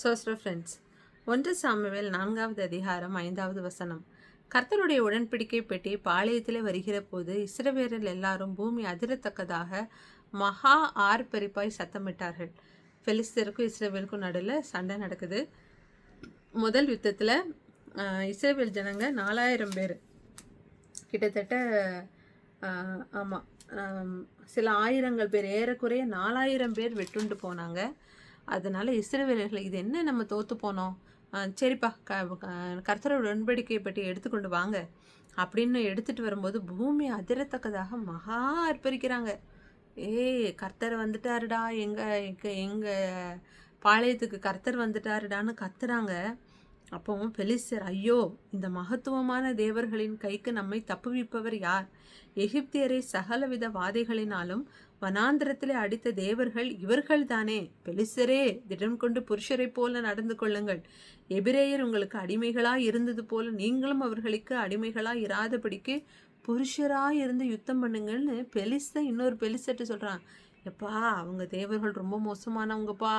சோஸ்ர friends ஒன்று Samuel நான்காவது அதிகாரம் ஐந்தாவது வசனம். கர்த்தருடைய உடன்படிக்கை பெட்டி பாளையத்திலே வருகிற போது இஸ்ரவேலர் எல்லாரும் பூமி அதிரத்தக்கதாக மகா ஆர்ப்பரிப்பாய் சத்தமிட்டார்கள். பெலிஸ்தருக்கும் இஸ்ரேவேலுக்கும் நடுவில் சண்டை நடக்குது. முதல் யுத்தத்தில் இஸ்ரேவேல் ஜனங்க நாலாயிரம் பேர். கிட்டத்தட்ட ஆமாம் சில ஆயிரங்கள் பேர் ஏறக்குறைய நாலாயிரம் பேர் வெட்டுண்டு போனாங்க. அதனால் இஸ்ரவேலர்கள் இது என்ன நம்ம தோற்று போனோம்? சரிப்பா க கர்த்தரோட உடன்படிக்கையை பற்றி எடுத்துக்கொண்டு வாங்க. அப்படின்னு எடுத்துகிட்டு வரும்போது பூமி அதிரத்தக்கதாக மகா அர்ப்பரிக்கிறாங்க. ஏய் கர்த்தர் வந்துட்டாருடா எங்கள் எங்கள் எங்கள் பாளையத்துக்கு கர்த்தர் வந்துட்டாருடான்னு கத்துறாங்க. அப்போ பெலிஸ்தர் ஐயோ இந்த மகத்துவமான தேவர்களின் கைக்கு நம்மை தப்புவிப்பவர் யார்? எகிப்தியரை சகலவித வாதைகளினாலும் வனாந்திரத்திலே அடித்த தேவர்கள் இவர்கள்தானே? பெலிசரே திடம் கொண்டு புருஷரைப் போல நடந்து கொள்ளுங்கள். எபிரேயர் உங்களுக்கு அடிமைகளாய் இருந்தது போல நீங்களும் அவர்களுக்கு அடிமைகளாய் இராதபடிக்கு புருஷராக இருந்து யுத்தம் பண்ணுங்கள்னு பெலிசை இன்னொரு பெலிசட்டு சொல்கிறான் எப்பா அவங்க தேவர்கள் ரொம்ப மோசமானவங்கப்பா.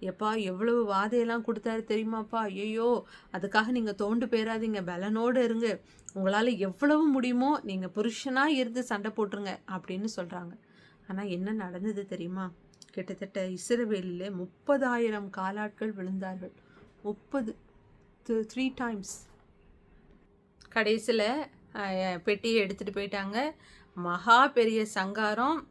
எப்பா எவ்வளவு வாதையெல்லாம் கொடுத்தாரு தெரியுமாப்பா? ஐயோ அதுக்காக நீங்கள் தோண்டு போயிடாதீங்க பலனோடு இருங்க. உங்களால் எவ்வளவு முடியுமோ நீங்கள் புருஷனாக இருந்து சண்டை போட்டுருங்க அப்படின்னு சொல்கிறாங்க ஆனால் என்ன நடந்தது தெரியுமா? கிட்டத்தட்ட இஸ்ரவேலிலே முப்பதாயிரம் காலாட்கள் விழுந்தார்கள். முப்பது. த்ரீ டைம்ஸ் கடைசியில் பெட்டியை எடுத்துகிட்டு போயிட்டாங்க. மகா பெரிய சங்காரம்.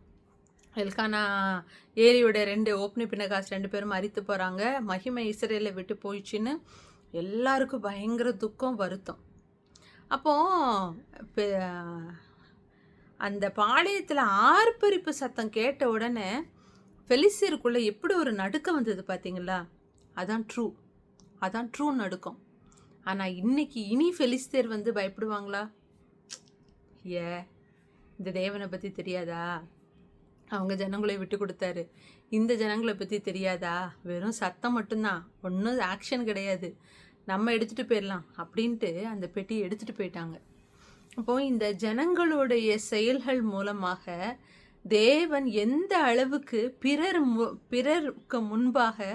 எல்கானா ஏரியோட ரெண்டு ஓப்னி பின்னகாசு ரெண்டு பேரும் மறித்து போகிறாங்க மகிமை இஸ்ரேலை விட்டு போயிடுச்சுன்னு எல்லாருக்கும் பயங்கர துக்கம் வருத்தம். அப்போது பெ- அந்த பாளையத்தில் ஆர்ப்பரிப்பு சத்தம் கேட்ட உடனே ஃபெலிசியருக்குள்ளே எப்படி ஒரு நடுக்கம் வந்தது பார்த்தீங்களா அதான் ட்ரூ அதான் ட்ரூ நடுக்கம். ஆனால் இன்னைக்கு இனி ஃபெலிஸ்தேர் வந்து பயப்படுவாங்களா? ஏ இந்த தேவனை பற்றி தெரியாதா? அவங்க ஜனங்களை விட்டு கொடுத்தாரு. இந்த ஜனங்களை பற்றி தெரியாதா? வெறும் சத்தம் மட்டும்தான். ஒன்றும் ஆக்ஷன் கிடையாது. நம்ம எடுத்துகிட்டு போயிடலாம் அப்படின்ட்டு அந்த பெட்டியை எடுத்துகிட்டு போயிட்டாங்க. அப்போ இந்த ஜனங்களுடைய செயல்கள் மூலமாக தேவன் எந்த அளவுக்கு பிறர் மு பிறருக்கு முன்பாக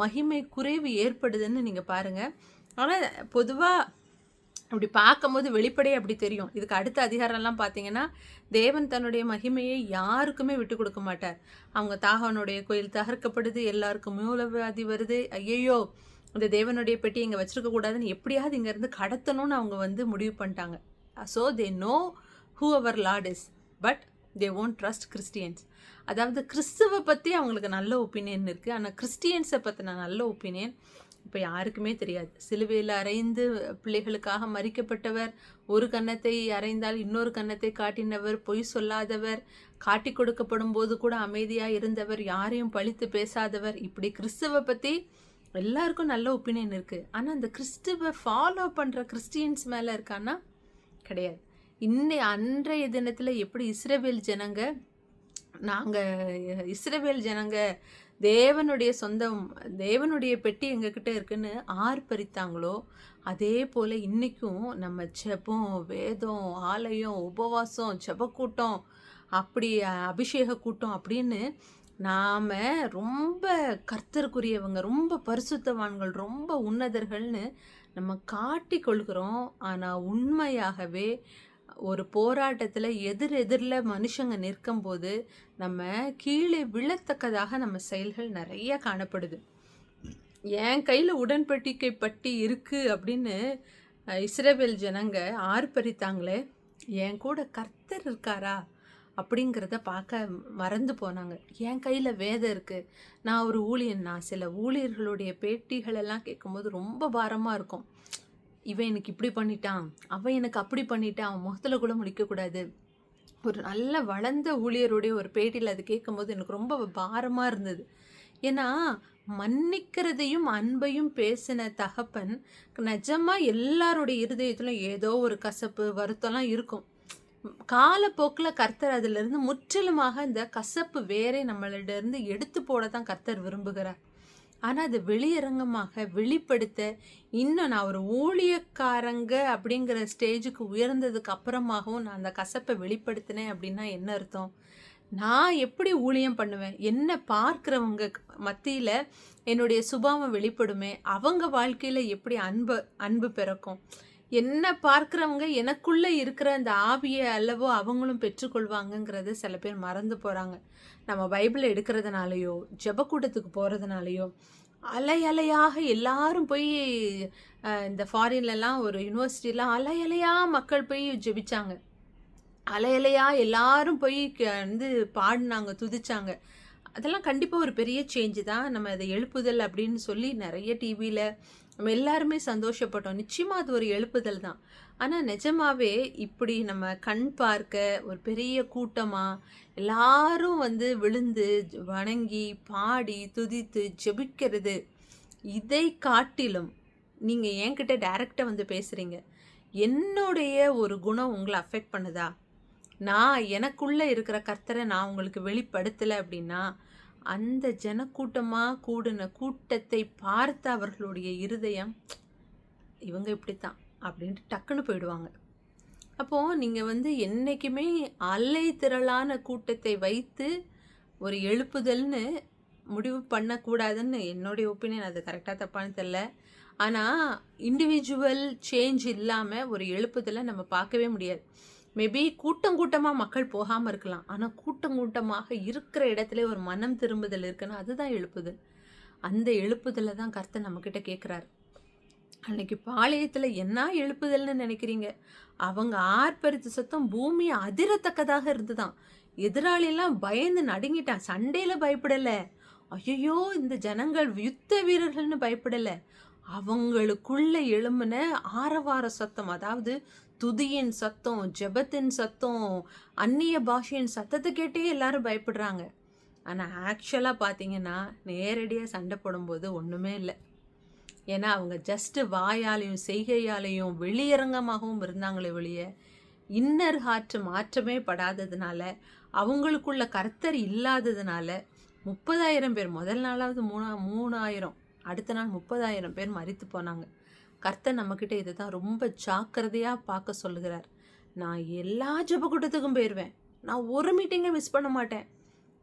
மகிமை குறைவு ஏற்படுதுன்னு நீங்கள் பாருங்கள் ஆனால் பொதுவாக அப்படி பார்க்கும்போது வெளிப்படையே அப்படி தெரியும். இதுக்கு அடுத்த அதிகாரம்லாம் பார்த்தீங்கன்னா தேவன் தன்னுடைய மகிமையை யாருக்குமே விட்டு கொடுக்க மாட்டார். அவங்க தாகவனுடைய கோயில் தகர்க்கப்படுது எல்லாருக்கும் மூலவாதி வருது. ஐயையோ இந்த தேவனுடைய பெட்டி இங்கே வச்சுருக்க கூடாதுன்னு எப்படியாவது இங்கேருந்து கடத்தணும்னு அவங்க வந்து முடிவு பண்ணிட்டாங்க. So they know who their lord is but they won't trust Christians அதாவது கிறிஸ்துவை பற்றி அவங்களுக்கு நல்ல ஒப்பீனியன் இருக்குது ஆனால் கிறிஸ்டியன்ஸை பற்றின நல்ல ஒப்பீனியன் இப்போ யாருக்குமே தெரியாது. சிலுவையில் அறைந்து பிள்ளைகளுக்காக மறிக்கப்பட்டவர் ஒரு கன்னத்தை அறைந்தால் இன்னொரு கன்னத்தை காட்டினவர் பொய் சொல்லாதவர் காட்டி கொடுக்கப்படும் போது கூட அமைதியாக இருந்தவர் யாரையும் பழித்து பேசாதவர் இப்படி கிறிஸ்துவை பற்றி எல்லாருக்கும் நல்ல ஒப்பீனியன் இருக்குது ஆனால் அந்த கிறிஸ்துவை ஃபாலோ பண்ணுற கிறிஸ்டியன்ஸ் மேலே இருக்கான்னா கிடையாது. இன்னை அன்றைய தினத்தில் எப்படி இஸ்ரவேல் ஜனங்க நாங்கள் இஸ்ரவேல் ஜனங்க தேவனுடைய சொந்தம் தேவனுடைய பெட்டி எங்ககிட்ட இருக்குன்னு ஆர்ப்பரித்தாங்களோ அதே போல் இன்றைக்கும் நம்ம ஜெபம் வேதம் ஆலயம் உபவாசம் ஜெபக்கூட்டம் அப்படி அபிஷேக கூட்டம் அப்படின்னு நாம் ரொம்ப கர்த்தருக்குரியவங்க ரொம்ப பரிசுத்தவான்கள் ரொம்ப உன்னதர்கள்னு நம்ம காட்டி கொள்கிறோம். ஆனால் உண்மையாகவே ஒரு போராட்டத்தில் எதிர் எதிரில் மனுஷங்க நிற்கும்போது நம்ம கீழே விழத்தக்கதாக நம்ம செயல்கள் நிறைய காணப்படுது. என் கையில் உடன்படிக்கை பட்டி இருக்குது அப்படின்னு இஸ்ரேவேல் ஜனங்க ஆர்ப்பரித்தாங்களே என் கூட கர்த்தர் இருக்காரா? அப்படிங்கிறத பார்க்க மறந்து போனாங்க. என் கையில் வேதம் இருக்குது நான் ஒரு ஊழியன். நான் சில ஊழியர்களுடைய பேட்டிகளெல்லாம் கேட்கும்போது ரொம்ப பாரமாக இருக்கும். இவன் எனக்கு இப்படி பண்ணிட்டான். அவன் எனக்கு அப்படி பண்ணிட்டான். அவன் முகத்தில் கூட முடிக்கக்கூடாது ஒரு நல்ல வளர்ந்த ஊழியருடைய ஒரு பேட்டியில் அது கேட்கும்போது எனக்கு ரொம்ப பாரமாக இருந்தது. ஏன்னா மன்னிக்கிறதையும் அன்பையும் பேசின தகப்பன் நிஜமாக எல்லாருடைய இருதயத்திலும் ஏதோ ஒரு கசப்பு வருத்தம்லாம் இருக்கும். காலப்போக்கில் கர்த்தர் அதிலிருந்து முற்றிலுமாக இந்த கசப்பு வேறே நம்மளிடருந்து எடுத்து போட தான் கர்த்தர் விரும்புகிறார். ஆனால் அது வெளியரங்கமாக வெளிப்படுத்த இன்னும் நான் ஒரு ஊழியக்காரங்க அப்படிங்கிற ஸ்டேஜுக்கு உயர்ந்ததுக்கு அப்புறமாகவும் நான் அந்த கசப்பை வெளிப்படுத்தினேன் அப்படின்னா என்ன அர்த்தம்? நான் எப்படி ஊழியம் பண்ணுவேன்? என்ன பார்க்குறவங்க மத்தியில் என்னுடைய சுபாவம் வெளிப்படுமே? அவங்க வாழ்க்கையில் எப்படி அன்பு அன்பு பிறக்கும்? என்ன பார்க்குறவங்க எனக்குள்ளே இருக்கிற அந்த ஆவியை அல்லவோ அவங்களும் பெற்றுக்கொள்வாங்கங்கிறத சில பேர் மறந்து போகிறாங்க நம்ம பைபிளை எடுக்கிறதுனாலையோ ஜெபக்கூட்டத்துக்கு போகிறதுனாலையோ அலை அலையாக எல்லாரும் போய் இந்த ஃபாரின்லலாம் ஒரு யூனிவர்சிட்டிலாம் அலை அலையாக மக்கள் போய் ஜெபிச்சாங்க. அலை எல்லாரும் போய் க- வந்து பாடினாங்க துதிச்சாங்க. அதெல்லாம் கண்டிப்பாக ஒரு பெரிய சேஞ்சு தான். நம்ம அதை எழுப்புதல் அப்படின்னு சொல்லி நிறைய டிவியில் நம்ம எல்லாருமே சந்தோஷப்பட்டோம். நிச்சயமாக அது ஒரு எழுப்புதல் தான். ஆனால் நிஜமாவே இப்படி நம்ம கண் பார்க்க ஒரு பெரிய கூட்டமாக எல்லாரும் வந்து விழுந்து வணங்கி பாடி துதித்து ஜெபிக்கிறது இதை காட்டிலும் நீங்கள் என்கிட்ட டைரெக்டாக வந்து பேசுகிறீங்க என்னுடைய ஒரு குணம் உங்களை அஃபெக்ட் பண்ணுதா? நான் எனக்குள்ளே இருக்கிற கர்த்தரை நான் உங்களுக்கு வெளிப்படுத்தலை அப்படின்னா அந்த ஜனக்கூட்டமாக கூடின கூட்டத்தை பார்த்த அவர்களுடைய இருதயம் இவங்க இப்படித்தான் அப்படின்ட்டு டக்குன்னு போயிடுவாங்க. அப்போது நீங்கள் வந்து என்றைக்குமே அலை திரளான கூட்டத்தை வைத்து ஒரு எழுப்புதல்னு முடிவு பண்ணக்கூடாதுன்னு என்னுடைய ஒப்பீனியன் அது கரெக்டாக தப்பான்னு தெரில ஆனால் இண்டிவிஜுவல் சேஞ்ச் இல்லாமல் ஒரு எழுப்புதலை நம்ம பார்க்கவே முடியாது. மேபி கூட்டம் கூட்டமாக மக்கள் போகாமல் இருக்கலாம். ஆனால் கூட்டம் கூட்டமாக இருக்கிற இடத்துல ஒரு மனம் திரும்புதல் இருக்குன்னா அதுதான் எழுப்புதல் அந்த எழுப்புதலை தான் கர்த்தர் நம்மக்கிட்ட கேட்குறாரு அன்னைக்கு பாளையத்தில் என்ன எழுப்புதல்னு நினைக்கிறீங்க? அவங்க ஆர்ப்பரித்த சத்தம் பூமி அதிரத்தக்கதாக இருந்துதான். எதிராளியெல்லாம் பயந்து நடுங்கிட்டான். சண்டையில் பயப்படலை. ஐயோ இந்த ஜனங்கள் யுத்த வீரர்கள்னு பயப்படலை. அவங்களுக்குள்ள எழும்பின ஆரவார சத்தம் அதாவது துதியின் சத்தம் ஜெபத்தின் சத்தம் அந்நிய பாஷையின் சத்தத்தை கேட்டே எல்லாரும் பயப்படுறாங்க. ஆனால் ஆக்சுவலாக பார்த்தீங்கன்னா நேரடியாக சண்டை போடும்போது ஒன்றுமே இல்லை. ஏன்னா அவங்க ஜஸ்ட்டு வாயாலையும் செய்கையாலையும் வெளியரங்கமாகவும் இருந்தாங்களே வெளிய இன்னர் ஹார்ட் மாற்றமே படாததுனால அவங்களுக்குள்ள கர்த்தர் இல்லாததுனால முப்பதாயிரம் பேர் முதல் நாளாவது மூணா மூணாயிரம் அடுத்த நாள் முப்பதாயிரம் பேர் மறித்து போனாங்க. கர்த்தர் நம்மக்கிட்ட இதை தான் ரொம்ப ஜாக்கிரதையாக பார்க்க சொல்லுகிறார். நான் எல்லா ஜெபக்கூட்டத்துக்கும் போயிடுவேன் நான் ஒரு மீட்டிங்கை மிஸ் பண்ண மாட்டேன்.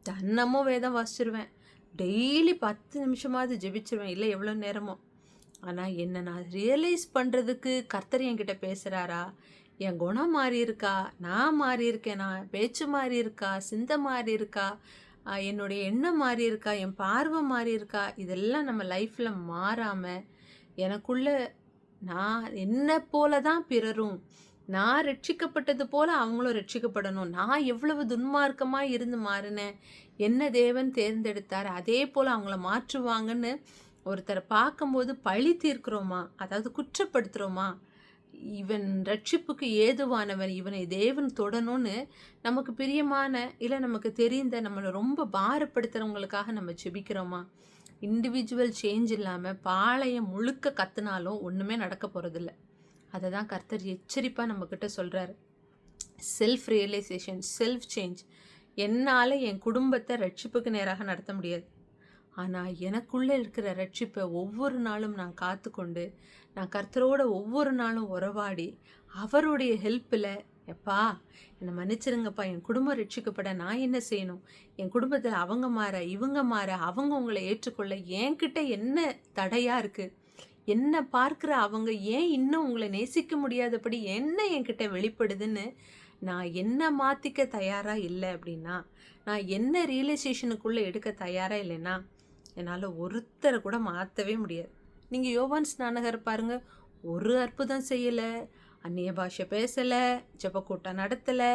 தன்னமும் வேதம் வாசிச்சிருவேன். டெய்லி பத்து நிமிஷமாவது ஜெபிச்சிருவேன். இல்லை எவ்வளோ நேரமோ. ஆனால் என்ன நான் ரியலைஸ் பண்ணுறதுக்கு கர்த்தர் என்கிட்ட பேசுகிறாரா என் குணம் மாறி இருக்கா? நான் மாறி இருக்கேனா? பேச்சு மாறி இருக்கா? சிந்தை மாறி இருக்கா? என்னுடைய எண்ணம் மாறி இருக்கா? என் பார்வை மாறி இருக்கா? இதெல்லாம் நம்ம லைஃப்பில் மாறாமல் எனக்குள்ளே நான் என்ன போல தான் பிறரும். நான் ரட்சிக்கப்பட்டது போல அவங்களும் ரட்சிக்கப்படணும். நான் எவ்வளவு துன்மார்க்கமாக இருந்து மாறினேன் என்ன தேவன் தேர்ந்தெடுத்தார்? அதே போல் அவங்கள மாற்றுவாங்கன்னு ஒருத்தரை பார்க்கும்போது பழி தீர்க்கிறோமா? அதாவது குற்றப்படுத்துகிறோமா இவன் ரட்சிப்புக்கு ஏதுவானவன். இவனை தேவன் தொடணும்னு நமக்கு பிரியமான இல்லை நமக்கு தெரிந்த நம்மளை ரொம்ப பாரப்படுத்துகிறவங்களுக்காக நம்ம ஜெபிக்கிறோமா? இண்டிவிஜுவல் சேஞ்ச் இல்லாமல் பாளையம் முழுக்க கத்துனாலும் ஒன்றுமே நடக்க போகிறதில்ல அதை தான் கர்த்தர் எச்சரிப்பாக நம்மக்கிட்ட சொல்கிறாரு செல்ஃப் ரியலைசேஷன் செல்ஃப் சேஞ்ச் என்னால் என் குடும்பத்தை ரட்சிப்புக்கு நேராக நடத்த முடியாது. ஆனால் எனக்குள்ளே இருக்கிற ரட்சிப்பை ஒவ்வொரு நாளும் நான் காத்துக்கொண்டு நான் கர்த்தரோட ஒவ்வொரு நாளும் உறவாடி அவருடைய ஹெல்ப்பில் எப்பா என்னை மன்னிச்சிருங்கப்பா. என் குடும்பம் ரட்சிக்கப்பட நான் என்ன செய்யணும்? என் குடும்பத்தில் அவங்க மாற இவங்க மாற அவங்க உங்களை ஏற்றுக்கொள்ள என்கிட்ட என்ன தடையாக இருக்குது என்ன பார்க்குற அவங்க ஏன் இன்னும் உங்களை நேசிக்க முடியாதபடி என்ன என்கிட்ட வெளிப்படுதுன்னு நான் என்ன மாற்றிக்க தயாராக இல்லை அப்படின்னா நான் என்ன ரியலைசேஷனுக்குள்ளே எடுக்க தயாராக இல்லைன்னா என்னால் ஒருத்தரை கூட மாற்றவே முடியாது. நீங்கள் யோவான் ஸ்நானகர் பாருங்கள் ஒரு அற்புதம் செய்யலை அந்நிய பாஷை பேசலை ஜெபக்கூட்டம் நடத்தலை.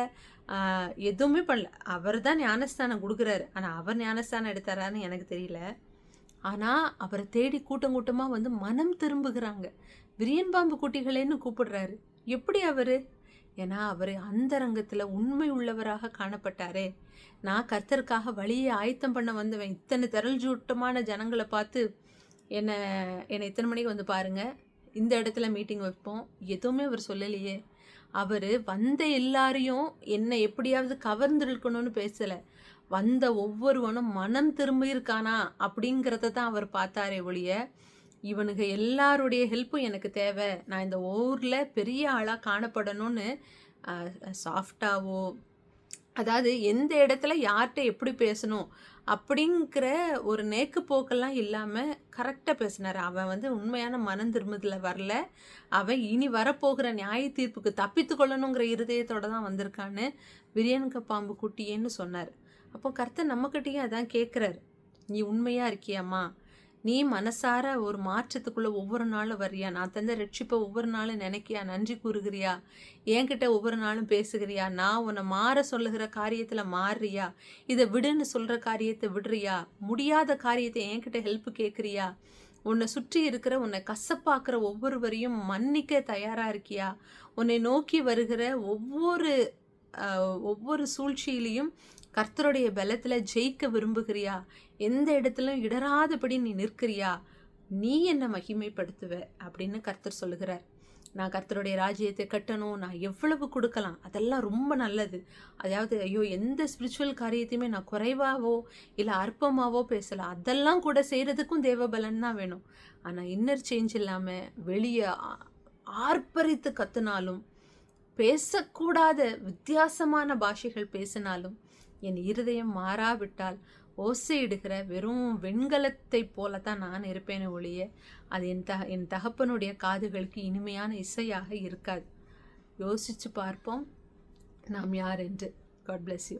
எதுவுமே பண்ணல. அவர் தான் ஞானஸ்தானம் கொடுக்குறாரு. ஆனால் அவர் ஞானஸ்தானம் எடுத்தாரான்னு எனக்கு தெரியல. ஆனால் அவரை தேடி கூட்டம் கூட்டமாக வந்து மனம் திரும்புகிறாங்க. விரியன் பாம்பு குட்டிகளேன்னு கூப்பிடுறாரு. எப்படி அவர்? ஏன்னா அவர் அந்தரங்கத்தில் உண்மை உள்ளவராக காணப்பட்டாரே. நான் கர்த்தருக்காக வழியை ஆயத்தம் பண்ண வந்தவன். இத்தனை திரள் ஜூட்டமான ஜனங்களை பார்த்து என்னை என்னை இத்தனை மணிக்கு வந்து பாருங்கள் இந்த இடத்துல மீட்டிங் வைப்போம். எதுவுமே அவர் சொல்லலையே. அவர் வந்த எல்லாரையும் என்னை எப்படியாவது கவர்ந்திருக்கணும்னு பேசலை. வந்த ஒவ்வொருவனும் மனம் திரும்பியிருக்கானா அப்படிங்கிறத தான் அவர் பார்த்தாரே ஒழிய இவனுங்க எல்லாருடைய ஹெல்ப்பும் எனக்கு தேவை. நான் இந்த ஊரில் பெரிய ஆளாக காணப்படணும்னு சாஃப்டாவோ அதாவது எந்த இடத்துல யார்கிட்ட எப்படி பேசணும் அப்படிங்கிற ஒரு நேக்கு போக்கெல்லாம் இல்லாமல் கரெக்டாக பேசினார். அவன் வந்து உண்மையான மனம் திரும்பதில் வரல. அவன் இனி வரப்போகிற நியாய தீர்ப்புக்கு தப்பித்து கொள்ளணுங்கிற தான் வந்திருக்கான்னு விரியனுக்கு பாம்பு குட்டியேன்னு சொன்னார். அப்போ கர்த்தர் நம்மக்கிட்டேயும் அதான் கேட்குறாரு நீ உண்மையாக இருக்கியாம்மா? நீ மனசார ஒரு மாற்றத்துக்குள்ள ஒவ்வொரு நாளும் வர்றியா? நான் தந்த ரட்சிப்பை ஒவ்வொரு நாளும் நினைக்கியா நன்றி கூறுகிறியா? என்கிட்ட ஒவ்வொரு நாளும் பேசுகிறியா? நான் உன்னை மாற சொல்லுகிற காரியத்தில் மாறுறியா? இதை விடுன்னு சொல்கிற காரியத்தை விடுறியா? முடியாத காரியத்தை என்கிட்ட ஹெல்ப் கேட்குறியா உன்னை சுற்றி இருக்கிற உன்னை கசப்பாக்குற ஒவ்வொருவரையும் மன்னிக்க தயாராக இருக்கியா? உன்னை நோக்கி வருகிற ஒவ்வொரு ஒவ்வொரு சூழ்ச்சியிலையும் கர்த்தருடைய பலத்தில் ஜெயிக்க விரும்புகிறியா? எந்த இடத்துலையும் இடராதபடி நீ நிற்கிறியா? நீ என்னை மகிமைப்படுத்துவ அப்படின்னு கர்த்தர் சொல்லுகிறார். நான் கர்த்தருடைய ராஜ்யத்தை கட்டணும் நான் எவ்வளவு கொடுக்கலாம் அதெல்லாம் ரொம்ப நல்லது. அதாவது ஐயோ எந்த ஸ்பிரிச்சுவல் காரியத்தையுமே நான் குறைவாவோ இல்லை அற்பமாவோ பேசலாம் அதெல்லாம் கூட செய்கிறதுக்கும் தேவபலன் தான் வேணும். ஆனால் இன்னர் சேஞ்ச் இல்லாமல் வெளியே ஆர்ப்பரித்து கத்துனாலும் பேசக்கூடாத வித்தியாசமான பாஷைகள் பேசினாலும் என் இருதயம் மாறாவிட்டால் ஓசையிடுகிற வெறும் வெண்கலத்தைப் போலத்தான் நான் இருப்பேனே ஒழிய அது என் த என் தகப்பனுடைய காதுகளுக்கு இனிமையான இசையாக இருக்காது. யோசிச்சு பார்ப்போம். நாம் யார் என்று. God bless you